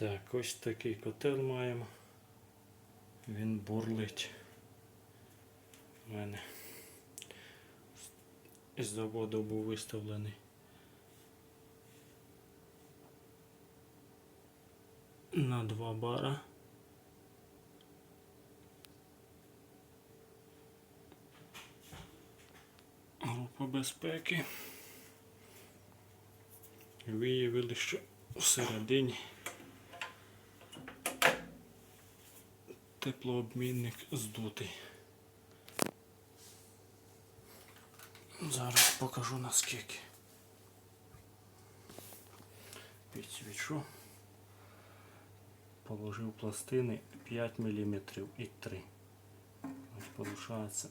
Так, ось такий котел маємо. Він бурлить. У мене з заводу був виставлений. На два бара. Група безпеки. Виявили, що всередині теплообмінник здутий. Зараз покажу наскільки. Підсвічу. Положив пластини 5 мм і 3. Ось получається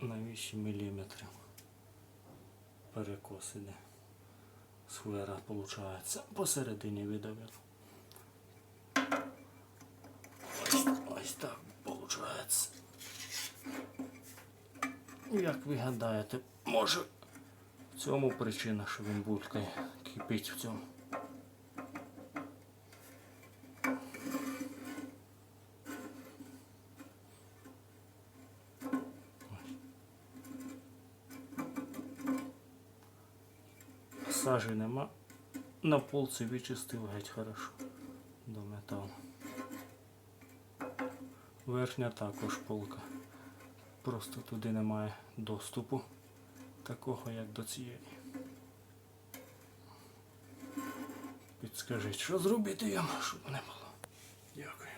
на 8 мм. Перекос іде. Сфера получається посередині видавив. Ось, ось так получається. Як ви гадаєте, може в цьому причина, що він булькає, кипить в цьому. Сажі нема. На полці вичистив геть хорошо до металу. Верхня також полка. Просто туди немає доступу такого, як до цієї. Підскажіть, що зробити їм, щоб не було. Дякую.